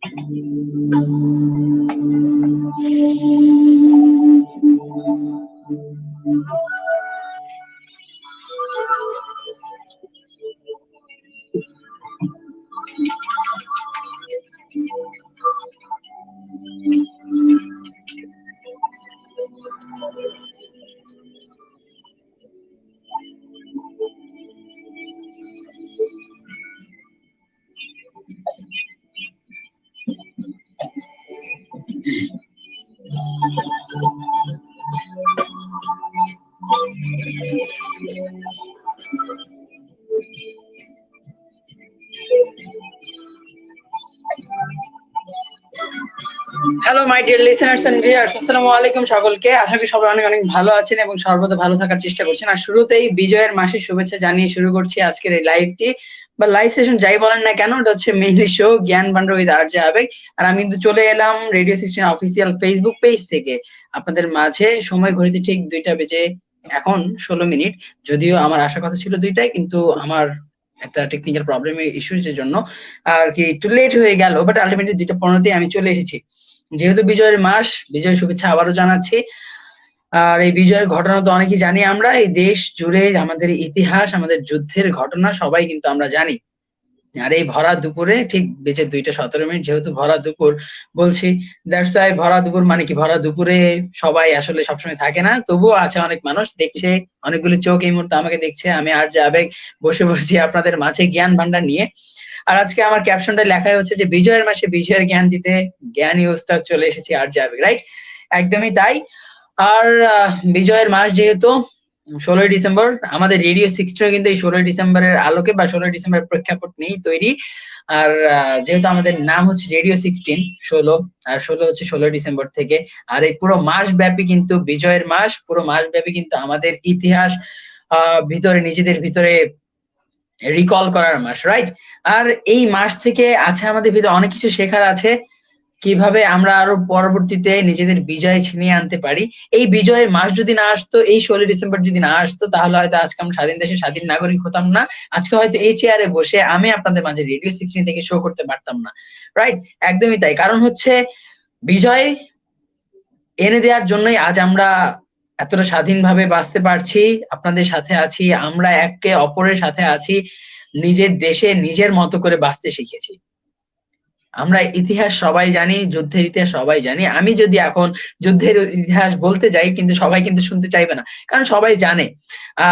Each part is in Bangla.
হ্যালো আলাইকুম সকলকে। সবাই অনেক ভালো আছেন এবং সর্বদা ভালো থাকার চেষ্টা করছেন। আর শুরুতেই বিজয়ের মাসের শুভেচ্ছা জানিয়ে শুরু করছি আজকের এই বা লাইভ সেশন যাই বলেন না কেন হচ্ছে শো জ্ঞান আবেগ। আর আমি কিন্তু চলে এলাম radio system official Facebook page থেকে। আপনাদের মাঝে সময় ঘড়িতে ঠিক দুইটা বেজে এখন ষোলো মিনিট। যদিও আমার আসার কথা ছিল দুইটাই কিন্তু আমার একটা টেকনিক্যাল প্রবলেমের ইস্যুসের জন্য। আর কি, একটু লেট হয়ে গেল বাট আলটিমেটলি দুইটা পনেরোতে আমি চলে এসেছি। যেহেতু বিজয়ের মাস বিজয় শুভেচ্ছা আবারও জানাচ্ছি। আর এই বিজয়ের ঘটনা তো অনেকেই জানি আমরা, এই দেশ জুড়ে আমাদের ইতিহাস, আমাদের যুদ্ধের ঘটনা সবাই কিন্তু আমরা জানি। আর এই ভরা দুপুরে, ঠিক বেজে দুইটা সতেরো মিনিট যেহেতু ভরা দুপুর বলছি দ্যাটস ভরা দুপুর মানে কি? ভরা দুপুরে সবাই আসলে সবসময় থাকে না, তবুও আছে অনেক মানুষ দেখছে, অনেকগুলো চোখ এই মুহূর্তে আমাকে দেখছে, আমি আর যে আবেগ বসে বসেছি আপনাদের মাঝে জ্ঞান ভান্ডার নিয়ে। আর আজকে আমার ক্যাপশনটা লেখাই হচ্ছে যে, বিজয়ের মাসে বিজয়ের জ্ঞান দিতে জ্ঞানী ওস্তাদ চলে এসেছি আর যাবে রাইট একদমই তাই। আর বিজয়ের মাস যেহেতু ষোলোই ডিসেম্বর, আমাদের রেডিও সিক্সটিও কিন্তু এই ষোলোই ডিসেম্বরের আলোকে বা ষোলোই ডিসেম্বরের প্রেক্ষাপট নেই তৈরি। আর যেহেতু আমাদের নাম হচ্ছে রেডিও সিক্সটিন ষোলো, আর ষোলো হচ্ছে ষোলোই ডিসেম্বর থেকে, আর এই পুরো মাস ব্যাপী কিন্তু বিজয়ের মাস, পুরো মাস ব্যাপী কিন্তু আমাদের ইতিহাস ভিতরে, নিজেদের ভিতরে রিকল করার মাস রাইট আর এই মাস থেকে আছে আমাদের ভিতরে অনেক কিছু শেখার আছে, কীভাবে আমরা আরও পরবর্তীতে নিজেদের বিজয় ছিনিয়ে আনতে পারি। এই বিজয়ের মাস যদি না আসতো, এই ষোলো ডিসেম্বর যদি না আসতো, তাহলে হয়তো আজকে আমরা স্বাধীন দেশের স্বাধীন নাগরিক হতাম না। আজকে হয়তো এই চেয়ারে বসে আমি আপনাদের মাঝে রেডিও সিক্সটিন থেকে শো করতে পারতাম না রাইট একদমই তাই। কারণ হচ্ছে, বিজয় এনে দেওয়ার জন্যই আজ আমরা এতটা স্বাধীনভাবে বাঁচতে পারছি, আপনাদের সাথে আছি, আমরা একে অপরের সাথে আছি, নিজের দেশে নিজের মতো করে বাঁচতে শিখেছি। আমরা ইতিহাস সবাই জানি, যুদ্ধের ইতিহাস সবাই জানি। আমি যদি এখন যুদ্ধের ইতিহাস বলতে যাই, কিন্তু সবাই কিন্তু শুনতে চাইবে না, কারণ সবাই জানে।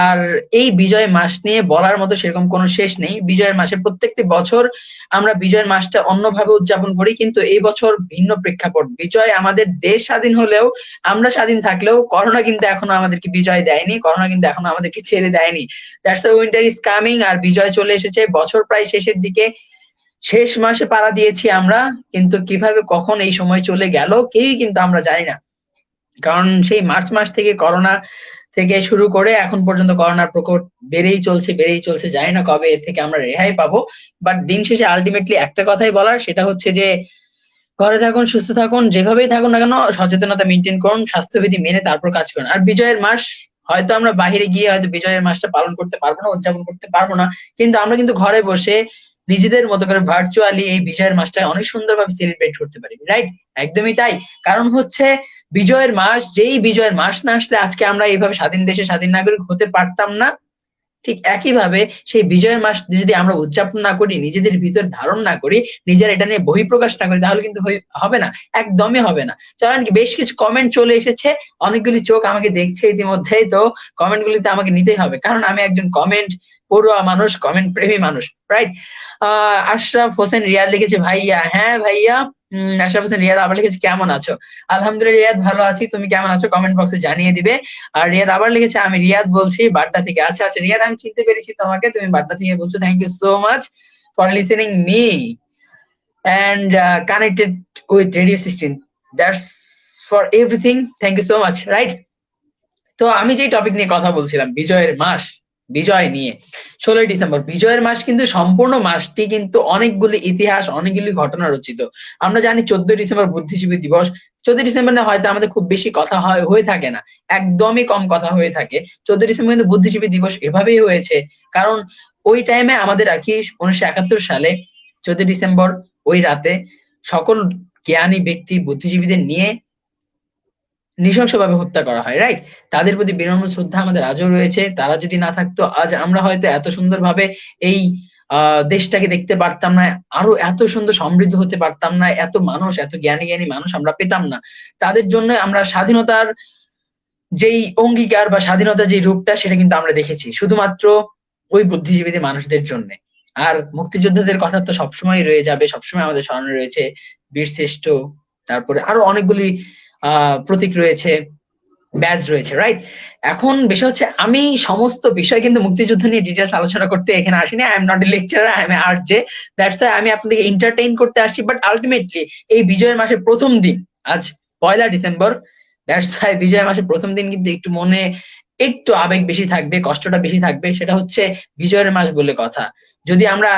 আর এই বিজয় মাস নিয়ে বলার মতো সেরকম কোনো শেষ নেই। বিজয়ের মাসে প্রত্যেকটি বছর আমরা বিজয়ের মাসটা অন্যভাবে উদযাপন করি, কিন্তু এই বছর ভিন্ন প্রেক্ষাপট। বিজয় আমাদের দেশ স্বাধীন হলেও, আমরা স্বাধীন থাকলেও করোনা কিন্তু এখনও আমাদেরকে বিজয় দেয়নি, করোনা কিন্তু এখনও আমাদেরকে ছেড়ে দেয়নি। দ্যাটস উইন্টার ইজ কামিং আর বিজয় চলে এসেছে। বছর প্রায় শেষের দিকে শেষ মাসে পাড়া দিয়েছি আমরা, কিন্তু কীভাবে কখন এই সময় চলে গেল কেউই কিন্তু আমরা জানি না। কারণ সেই মার্চ মাস থেকে করোনা থেকে শুরু করে এখন পর্যন্ত করোনার প্রকোপ বেড়েই চলছে বেড়েই চলছে, জানি না কবে এর থেকে আমরা রেহাই পাবো। বাট দিন শেষে আলটিমেটলি একটা কথাই বলার, সেটা হচ্ছে যে ঘরে থাকুন, সুস্থ থাকুন, যেভাবেই থাকুন না কেন, সচেতনতা মেনটেন করুন, স্বাস্থ্যবিধি মেনে তারপর কাজ করুন। আর বিজয়ের মাস, হয়তো আমরা বাহিরে গিয়ে হয়তো বিজয়ের মাসটা পালন করতে পারব না, উদযাপন করতে পারব না, কিন্তু আমরা কিন্তু ঘরে বসে নিজেদের মতো করে ভার্চুয়ালি এই বিজয়ের মাসটা অনেক সুন্দরভাবে সেলিব্রেট করতে পারি রাইট একদমই তাই। কারণ হচ্ছে বিজয়ের মাস, যেই বিজয়ের মাস না আসলে আজকে আমরা এইভাবে স্বাধীন দেশে স্বাধীন নাগরিক হতে পারতাম না, ঠিক একইভাবে সেই বিজয়ের মাস যদি আমরা উদযাপন না করি, নিজেদের ভিতর ধারণ না করি, নিজের এটা নিয়ে বহিঃপ্রকাশ না করি, তাহলে কিন্তু হবে না, একদমই হবে না। চলেন বেশ কিছু কমেন্ট চলে এসেছে, অনেকগুলি চোখ আমাকে দেখছে ইতিমধ্যেই তো কমেন্ট গুলিতে আমাকে নিতেই হবে। কারণ আমি একজন কমেন্ট পড়ুয়া মানুষ কমেন্ট প্রেমী মানুষ রাইট আশরাফ হোসেন রিয়াদ লিখেছে, ভাইয়া। হ্যাঁ ভাইয়া। আশরাফ হোসেন, রিয়াদ, আবার লিখেছে, কেমন আছো? আলহামদুলিল্লাহ, রিয়াদ, ভালো আছি। তুমি কেমন আছো? কমেন্ট বক্সে জানিয়ে দিবে। আর রিয়াদ আবার লিখেছে, আমি রিয়াদ বলছি, বাড্ডা থেকে। আচ্ছা আচ্ছা রিয়াদ, আমি চিনতে পেরেছি তোমাকে। তুমি বাড্ডা থেকে বলছো। Thank you so much for listening me and connected with radio system that's for everything thank you so much right তো আমি যে টপিক নিয়ে কথা বলছিলাম, বিজয়ের মাস বিজয় নিয়ে। ষোলোই ডিসেম্বর, বিজয়ের মাস কিন্তু সম্পূর্ণ মাসটি কিন্তু অনেকগুলি ইতিহাস, অনেকগুলি ঘটনা রচিত। আমরা জানি চোদ্দই ডিসেম্বর বুদ্ধিজীবী দিবস। চোদ্দই ডিসেম্বর না হয়তো আমাদের খুব বেশি কথা হয়, হয়ে থাকে না। একদমই কম কথা হয়ে থাকে। চোদ্দই ডিসেম্বর কিন্তু বুদ্ধিজীবী দিবস এভাবেই হয়েছে। কারণ ওই টাইমে আমাদের আর কি উনিশশো একাত্তর সালে চোদ্দই ডিসেম্বর ওই রাতে সকল জ্ঞানী ব্যক্তি, বুদ্ধিজীবীদের নিয়ে নৃশংসভাবে হত্যা করা হয় রাইট তাদের প্রতি বিনম্র শ্রদ্ধা আমাদের আজও রয়েছে। তারা যদি না থাকতো, আজ আমরা হয়তো এত সুন্দরভাবে এই দেশটাকে দেখতে পারতাম না, আরও এত সুন্দর সমৃদ্ধ হতে পারতাম না, এত মানুষ, এত জ্ঞানী জ্ঞানী মানুষ আমরা পেতাম না। তাদের জন্য আমরা স্বাধীনতার যেই অঙ্গীকার বা স্বাধীনতার যে রূপটা, সেটা কিন্তু আমরা দেখেছি। শুধুমাত্র ওই বুদ্ধিজীবীদের মানুষদের জন্য। আর মুক্তিযোদ্ধাদের কথা তো সবসময় রয়ে যাবে, সবসময় আমাদের স্মরণে রয়েছে বীরশ্রেষ্ঠ, তারপরে আরও অনেকগুলি প্রতীক রয়েছে ব্যাজ রয়েছে রাইট এখন বিষয় হচ্ছে আমি সমস্ত বিষয় কিন্তু মুক্তিযুদ্ধ নিয়ে ডিটেলস আলোচনা করতে এখানে আসিনি। I am not a lecture I am R J that's আমি আপনাদেরকে এন্টারটেইন করতে আসছি। বাট আলটিমেটলি এই বিজয়ের মাসের প্রথম দিন, আজ পয়লা ডিসেম্বর দ্যাটস ওয়াই বিজয় মাসের প্রথম দিন কিন্তু একটু মনে, একটু আবেগ বেশি থাকবে, কষ্টটা বেশি থাকবে, সেটা হচ্ছে বিজয়ের মাস বলে কথা। যদি আমরা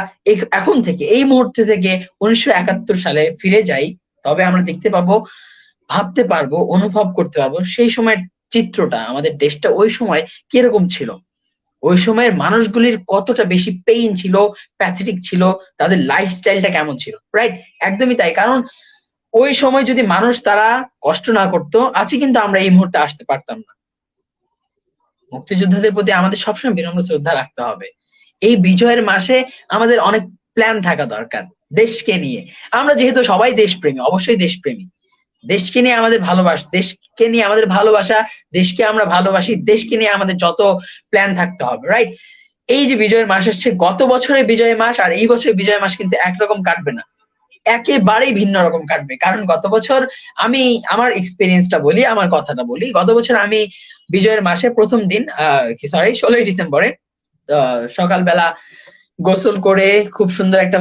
এখন থেকে, এই মুহূর্তে থেকে উনিশশো একাত্তর সালে ফিরে যাই, তবে আমরা দেখতে পাবো ভাবতে পারব, অনুভব করতে পারব, সেই সময়ের চিত্রটা, আমাদের দেশটা ওই সময় কীরকম ছিল? ওই সময়ের মানুষগুলির কতটা বেশি পেইন ছিল প্যাথেটিক ছিল, তাদের লাইফস্টাইলটা কেমন ছিল? রাইট একদমই তাই। কারণ ওই সময় যদি মানুষ তারা কষ্ট না করতো আজকে কিন্তু আমরা এই মুহূর্তে আসতে পারতাম না। মুক্তিযোদ্ধাদের প্রতি আমাদের সবসময় বিনম্র শ্রদ্ধা রাখতে হবে। এই বিজয়ের মাসে আমাদের অনেক প্ল্যান থাকা দরকার, দেশকে নিয়ে। আমরা যেহেতু সবাই দেশপ্রেমী, অবশ্যই দেশপ্রেমী। দেশকে নিয়ে আমাদের ভালোবাস দেশকে নিয়ে আমাদের ভালোবাসা, দেশকে আমরা ভালোবাসি, দেশকে নিয়ে আমাদের যত প্ল্যান থাকতে হবে রাইট এই যে বিজয়ের মাস আসছে, গত বছরের বিজয় মাস আর এই বছরের বিজয় মাস কিন্তু একরকম কাটবে না। একেবারেই ভিন্ন রকম কাটবে। কারণ গত বছর আমি আমার এক্সপিরিয়েন্সটা বলি, আমার কথাটা বলি। গত বছর আমি বিজয়ের মাসে প্রথম দিন কি সরি ষোলোই ডিসেম্বরে সকালবেলা গোসল করে খুব সুন্দর একটা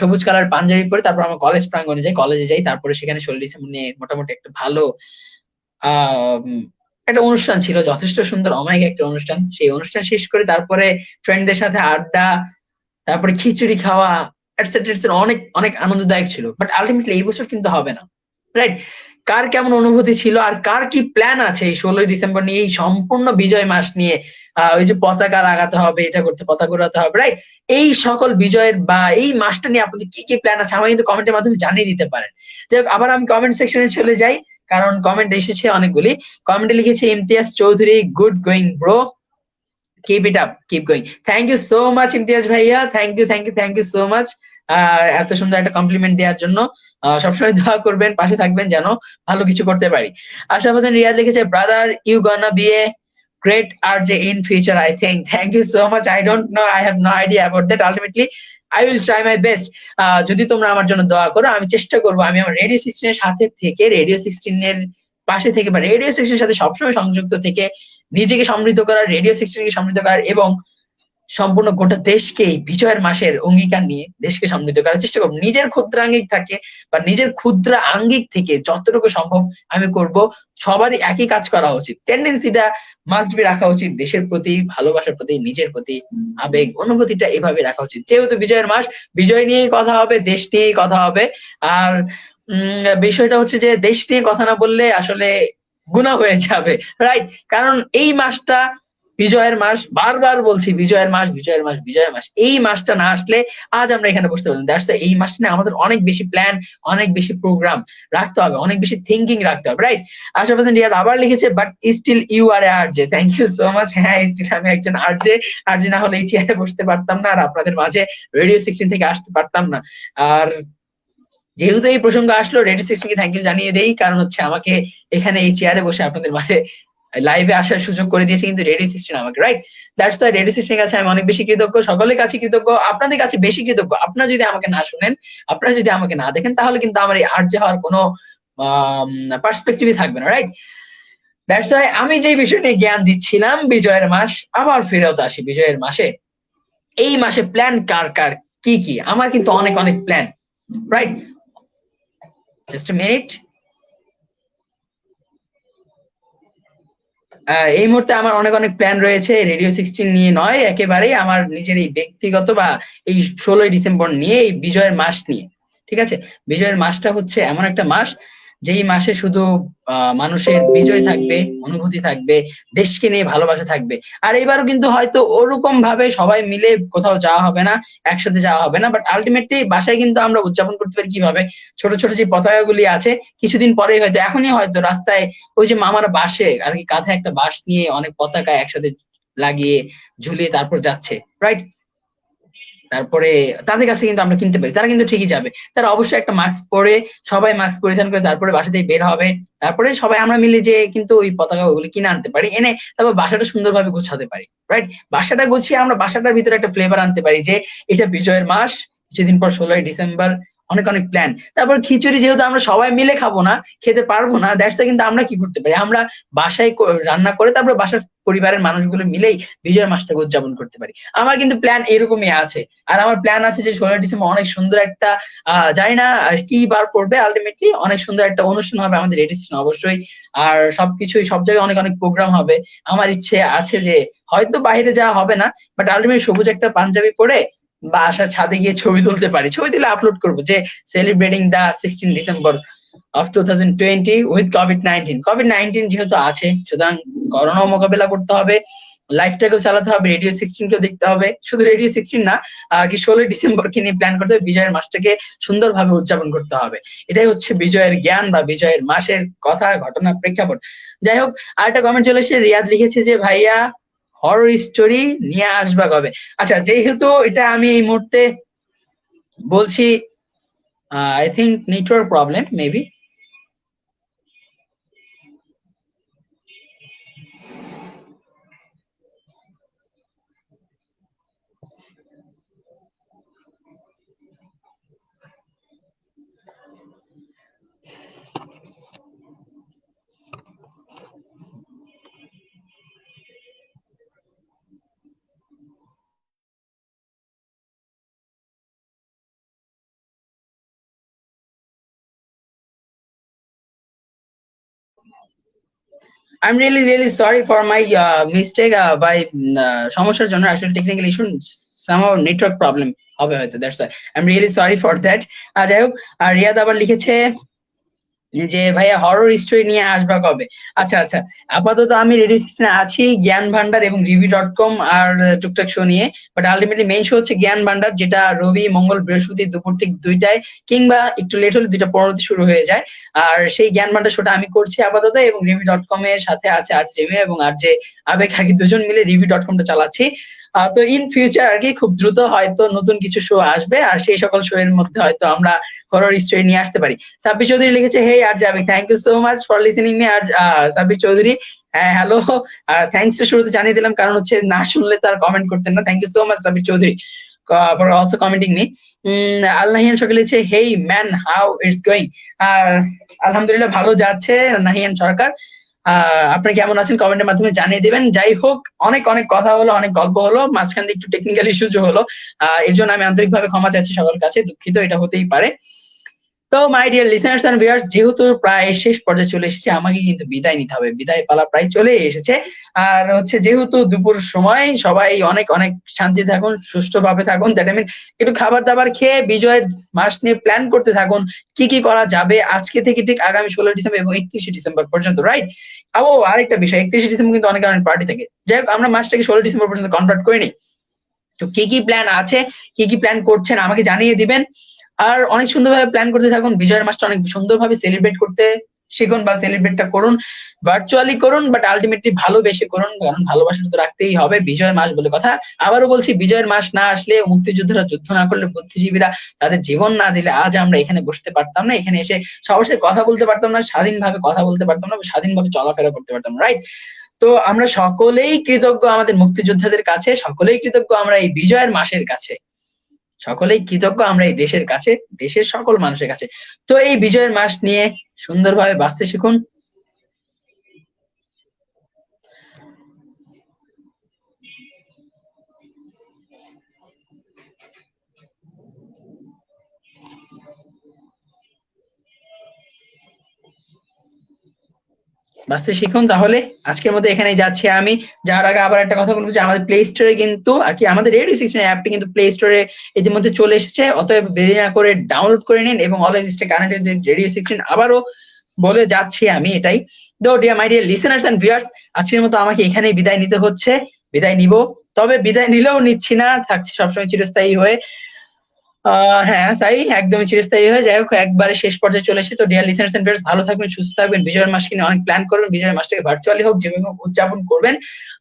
সবুজ কালার পাঞ্জাবি পরে তারপর আমার কলেজ প্রাঙ্গনে যাই, কলেজে যাই, তারপরে সেখানে ষোলো ডিসেম্বর নিয়ে মোটামুটি একটা ভালো একটা অনুষ্ঠান ছিল, যথেষ্ট সুন্দর, অমায়িক একটা অনুষ্ঠান। সেই অনুষ্ঠান শেষ করে তারপরে ফ্রেন্ডদের সাথে আড্ডা, তারপরে খিচুড়ি খাওয়া অনেক অনেক আনন্দদায়ক ছিল। বাট আলটিমেটলি এই বছর কিন্তু হবে না। রাইট কার কেমন অনুভূতি ছিল আর কার কি প্ল্যান আছে এই ষোলোই ডিসেম্বর নিয়ে, এই সম্পূর্ণ বিজয় মাস নিয়ে? ওই যে পতাকা লাগাতে হবে, এটা করতে, পতাকা উড়াতে হবে রাইট এই সকল বিজয়ের বা এই মাসটা নিয়ে আপনাদের কি কি প্ল্যান আছে? আমাকে কিন্তু কমেন্টের মাধ্যমে জানিয়ে দিতে পারেন। যে আবার আমি কমেন্ট সেকশনে চলে যাই, কারণ কমেন্ট এসেছে অনেকগুলি। কমেন্টে লিখেছে Imtiaz Chowdhury good going bro keep it up keep going thank you so much Imtiaz ভাইয়া। Thank you thank you thank you so much এত সুন্দর একটা কমপ্লিমেন্ট দেওয়ার জন্য সবসময় দোয়া করবেন পাশে থাকবেন যেন ভালো কিছু করতে পারি আশা হোসেন রিয়াজ লিখেছে brother you gonna be a great RJ in future, I think. Thank you so much. I don't know. I have no idea about that. Ultimately, I will try my best. যদি তোমরা আমার জন্য দোয়া করো আমি চেষ্টা করব আমি আমার রেডিও সিক্সটিনের সাথে থেকে রেডিও সিক্সটিনের পাশে থেকে বা রেডিও সিক্সটিনের সাথে সবসময় সংযুক্ত থেকে নিজেকে সমৃদ্ধ করার রেডিও সিক্সটিনকে সমৃদ্ধ করার এবং সম্পূর্ণ গোটা দেশকে বিজয়ের মাসের অঙ্গীকার নিয়ে দেশকে সমৃদ্ধ করার চেষ্টা করব। নিজের ক্ষুদ্রাঙ্গিক থাকে বা নিজের ক্ষুদ্র আঙ্গিক থেকে যতটুকু সম্ভব আমি করব। সবারই একই কাজ করা উচিত। টেন্ডেন্সিটা মাস্ট বি রাখা উচিত। দেশের প্রতি, ভালোবাসার প্রতি, নিজের প্রতি আবেগ, অনুভূতিটা এভাবে রাখা উচিত। যেহেতু বিজয়ের মাস, বিজয় নিয়েই কথা হবে, দেশ নিয়েই কথা হবে। আর, উম, বিষয়টা হচ্ছে যে দেশ নিয়ে কথা না বললে আসলে গুণা হয়ে যাবে। রাইট কারণ এই মাসটা বিজয়ের মাস, বারবার বলছি বিজয়ের মাস বিজয়ের মাস বিজয়ের মাস। এই মাসটা না আসলে আজ আমরা এখানে বসতে পারলাম দ্যাটস এই মাসটা না আমাদের অনেক বেশি প্ল্যান অনেক বেশি প্রোগ্রাম রাখতে হবে, অনেক বেশি থিঙ্কিং রাখতে হবে রাইট আশা পার্সেন্ট রিয়াদ আবার লিখেছে but still you are R J thank you so much হ্যাঁ স্টিল আমি একজন আর জে আর জে না হলে এই চেয়ারে বসতে পারতাম না, আর আপনাদের মাঝে রেডিও সিক্সটিন থেকে আসতে পারতাম না। আর যেহেতু এই প্রসঙ্গ আসলো রেডিও সিক্সটিনকে থ্যাংক ইউ জানিয়ে দেই, কারণ হচ্ছে আমাকে এখানে এই চেয়ারে বসে আপনাদের মাঝে লাইভে আসার সুযোগ করে দিয়েছে কিন্তু রেডিও সিস্টেম আমাকে রাইট দ্যাটস দ্য রেডিও সিস্টেমের কাছে আমি অনেক বেশি কৃতজ্ঞ, সকলের কাছে কৃতজ্ঞ, আপনাদের কাছে বেশি কৃতজ্ঞ। আপনারা যদি আমাকে না শুনেন, আপনারা যদি আমাকে না দেখেন, তাহলে কিন্তু আমার এই আর্জে হওয়ার কোনো পার্সপেক্টিভই থাকবে না রাইট দ্যাটস ওয়াই আমি যে বিষয় নিয়ে জ্ঞান দিচ্ছিলাম বিজয়ের মাস, আবার ফেরত আসি বিজয়ের মাসে। এই মাসে প্ল্যান কার কার, কি কি? আমার কিন্তু অনেক অনেক প্ল্যান রাইট জাস্ট মিনিট এই মুহূর্তে আমার অনেক অনেক প্ল্যান রয়েছে। রেডিও সিক্সটিন নিয়ে নয়, একেবারেই আমার নিজের এই ব্যক্তিগত বা এই ষোলোই ডিসেম্বর নিয়ে, এই বিজয়ের মাস নিয়ে। ঠিক আছে? বিজয়ের মাসটা হচ্ছে এমন একটা মাস যেই মাসে শুধু মানুষের বিজয় থাকবে, অনুভূতি থাকবে, দেশকে নিয়ে ভালোবাসা থাকবে, আর এবারও কিন্তু হয়তো ওরকম ভাবে সবাই মিলে কোথাও যাওয়া হবে না, একসাথে যাওয়া হবে না বাট আলটিমেটলি বাসায় কিন্তু আমরা উদযাপন করতে পারি কীভাবে? ছোট ছোট যে পতাকাগুলি আছে, কিছুদিন পরেই হয়তো, এখনই হয়তো রাস্তায় ওই যে মামার বাসে, আর কি কাঁধে একটা বাস নিয়ে অনেক পতাকা একসাথে লাগিয়ে ঝুলিয়ে তারপর যাচ্ছে রাইট তারপরে তাদের কাছে কিন্তু আমরা কিনতে পারি। তারা কিন্তু ঠিকই যাবে। তারা অবশ্যই একটা মাস্ক পরে, সবাই মাস্ক পরিধান করে তারপরে বাসা থেকে বের হবে। তারপরে সবাই আমরা মিলে যে কিন্তু ওই পতাকা ওগুলি কিনে আনতে পারি, এনে তারপর বাসাটা সুন্দরভাবে গুছাতে পারি রাইট বাসাটা গুছিয়ে আমরা বাসাটার ভিতরে একটা ফ্লেভার আনতে পারি যে, এটা বিজয়ের মাস, কিছুদিন পর ষোলোই ডিসেম্বর অনেক অনেক প্ল্যান তারপর খিচুড়ি যেহেতু আমরা সবাই মিলে খাব না, খেতে পারব না দ্যাটস কিন্তু আমরা কি করতে পারি? আমরা বাসায় রান্না করে তারপর বাসার পরিবারের মানুষগুলো মিলেই বিজয় মাসটাকে উদযাপন করতে পারি। আমার কিন্তু প্ল্যান এরকমই আছে। আর আমার প্ল্যান আছে যে ষোলোই ডিসেম্বর অনেক সুন্দর একটা আহ জানি না কি বার পড়বে আলটিমেটলি অনেক সুন্দর একটা অনুষ্ঠান হবে আমাদের রেডিও স্টেশন অবশ্যই। আর সবকিছুই, সব জায়গায় অনেক অনেক প্রোগ্রাম হবে। আমার ইচ্ছে আছে যে হয়তো বাইরে যাওয়া হবে না বাট আলটিমেটলি সবুজ একটা পাঞ্জাবি পরে বা আসার ছাদে গিয়ে ছবি তুলতে পারি। ছবি তুলে আপলোড করব যে celebrating the sixteen December of two thousand twenty with COVID nineteen COVID nineteen যেহেতু আছে, সুতরাং করোনাও মোকাবেলা করতে হবে লাইফটাকেও চালাতে হবে রেডিও সিক্সটিন কেও দেখতে হবে। শুধু রেডিও সিক্সটিন না কি ষোলোই ডিসেম্বরকে নিয়ে প্ল্যান করতে হবে, বিজয়ের মাসটাকে সুন্দরভাবে উদযাপন করতে হবে। এটাই হচ্ছে বিজয়ের জ্ঞান বা বিজয়ের মাসের কথা ঘটনা প্রেক্ষাপট। যাই হোক, আরেকটা কমেন্ট চলে এসে রিয়াদ লিখেছে যে, ভাইয়া হরর স্টোরি নিয়ে আসবা কবে? আচ্ছা যেহেতু এটা আমি এই মুহূর্তে বলছি I think network problem maybe I'm really really sorry for my uh, mistake by সমস্যার জন্য আসলে technical issue somehow network problem হবে হয়তো that's I am really sorry for that আর যাই হোক আর রিয়াদ আবার লিখেছে যে ভাইয়া হরর স্টোরি নিয়ে আসবা কবে? আচ্ছা আচ্ছা। আপাতত আমি রেডিও স্টেশনে আছি, জ্ঞান ভান্ডার এবং রিভি ডট কম আর টুকটাক শো নিয়ে। বাট আলটিমেটলি মেইন শো হচ্ছে জ্ঞান ভান্ডার, যেটা রবি, মঙ্গল, বৃহস্পতি দুপুর ঠিক দুইটায় কিংবা একটু লেট হলে দুইটা পনেরোতে শুরু হয়ে যায়। আর সেই জ্ঞান ভান্ডার শোটা আমি করছি আপাতত এবং রিভি ডট কম এর সাথে আছে আর জেমি এবং আর যে আবেগ হাকি দুজন মিলে রিভি ডট কমটা চালাচ্ছি। তো ইন ফিউচার আর কি খুব দ্রুত হয়তো নতুন কিছু শো আসবে, আর সেই সকল শো এর মধ্যে হয়তো আমরা হরর স্টোরি নিয়ে আসতে পারি। সাব্বির চৌধুরী লিখেছে হে আর যাবে। Thank you so much for listening me আর সাব্বির চৌধুরী। হ্যাঁ হ্যালো থ্যাংকস শুরুতে জানিয়ে দিলাম, কারণ হচ্ছে না শুনলে তার কমেন্ট করতেন না। Thank you so much Sabbir Chowdhury for also commenting me Allahian Sarkar লিখেছে hey man how it's going আলহামদুলিল্লাহ ভালো যাচ্ছে নাহিয়ান সরকার। আপনি কেমন আছেন? কমেন্টের মাধ্যমে জানিয়ে দিবেন। যাই হোক, অনেক অনেক কথা হলো, অনেক গল্প হলো, মাঝখান দিয়ে একটু টেকনিক্যাল ইস্যুজ হলো। আহ, এর জন্য আমি আন্তরিকভাবে ক্ষমা চাইছি সকল কাছে, দুঃখিত, এটা হতেই পারে। তো my dear listeners and viewers যেহেতু প্রায় শেষ পর্যায়ে চলে এসেছে, আমাকে কিন্তু বিদায় নিতে হবে। বিদায় পালা প্রায় চলে এসেছে। আর হচ্ছে, যেহেতু দুপুর সময়, সবাই অনেক অনেক শান্তি থাকুন সুষ্ঠুভাবে থাকুন। দ্যাট মিন একটু খাবার দাবার খেয়ে, বিজয়ের মাস নিয়ে প্ল্যান করতে থাকুন, কি কি করা যাবে আজকে থেকে ঠিক আগামী ষোলো ডিসেম্বর এবং একত্রিশে ডিসেম্বর পর্যন্ত রাইট ও, আরেকটা বিষয়, একত্রিশে ডিসেম্বর কিন্তু অনেক অনেক পার্টি থাকে। যাই হোক, আমরা মাসটাকে ষোলো ডিসেম্বর পর্যন্ত কনভার্ট করে নিই তো কি কি প্ল্যান আছে, কি কি প্ল্যান করছেন, আমাকে জানিয়ে দিবেন। আর অনেক সুন্দরভাবে প্ল্যান করতে থাকুন। বিজয়ের মাসটা অনেক সুন্দরভাবে সেলিব্রেট করতে শিখুন বা সেলিব্রেটটা করুন। ভার্চুয়ালি করুন বাট আলটিমেটলি ভালোবেসে করুন। কারণ ভালোবাসা তো রাখতেই হবে। বিজয়ের মাস বলে কথা। আবারও বলছি, বিজয়ের মাস না আসলে মুক্তিযোদ্ধারা যুদ্ধ না করলে বুদ্ধিজীবীরা তাদের জীবন না দিলে আজ আমরা এখানে বসতে পারতাম না। এখানে এসে সবার সাথে কথা বলতে পারতাম না, স্বাধীনভাবে কথা বলতে পারতাম না, স্বাধীনভাবে চলাফেরা করতে পারতাম রাইট তো আমরা সকলেই কৃতজ্ঞ আমাদের মুক্তিযোদ্ধাদের কাছে, সকলেই কৃতজ্ঞ আমরা এই বিজয়ের মাসের কাছে। সকলেই কৃতজ্ঞ, আমরা এই দেশের কাছে, দেশের সকল মানুষের কাছে। তো এই বিজয়ের মাস নিয়ে সুন্দরভাবে বাঁচতে শিখুন। বাঁচতে শিখুন। তাহলে আজকের মধ্যে এখানেই যাচ্ছি আমি। যার আগে আবার একটা কথা বলব যে, আমাদের প্লে স্টোরে কিন্তু, আর কি আমাদের রেডিও সিক্সটিন অ্যাপটি কিন্তু প্লে স্টোরে ইতিমধ্যে চলে এসেছে। অতএব দেরি না করে ডাউনলোড করে নিন এবং always stay connected radio sixteen আবারও বলে যাচ্ছি আমি এটাই। Though dear my dear listeners and viewers আজকের মতো আমাকে এখানেই বিদায় নিতে হচ্ছে। বিদায় নিব। তবে বিদায় নিলেও নিচ্ছি না। থাকছি সবসময় চিরস্থায়ী হয়ে। হ্যাঁ তাই একদমই চিরস্থায়ী হয়ে যাই হোক, একবারে শেষ পর্যায়ে চলে এসে তো ডিয়ার লিসেনার্স এন্ড ভিউয়ার্স ভালো থাকবেন, সুস্থ থাকবেন। বিজয়ের মাসকে নিয়ে অনেক প্ল্যান করবেন। বিজয়ের মাসটাকে ভার্চুয়ালি হোক, যেভাবে হোক উদযাপন করবেন।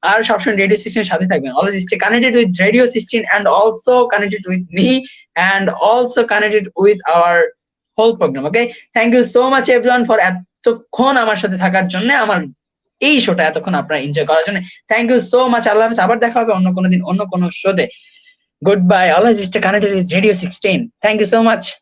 আর সবসময় রেডিও সিস্টেমের সাথে থাকবেন। Always stay connected with radio system and also connected with me and also connected with our whole program okay thank you so much everyone for এতক্ষণ আমার সাথে থাকার জন্য, আমার এই শোটা এতক্ষণ আপনারা এনজয় করার জন্য। থ্যাংক ইউ সো মাচ আল্লাহ হাফেজ। আবার দেখা হবে অন্য কোনো দিন, অন্য কোনো শোতে Goodbye, Good biologist connected with Radio 16. Thank you so much.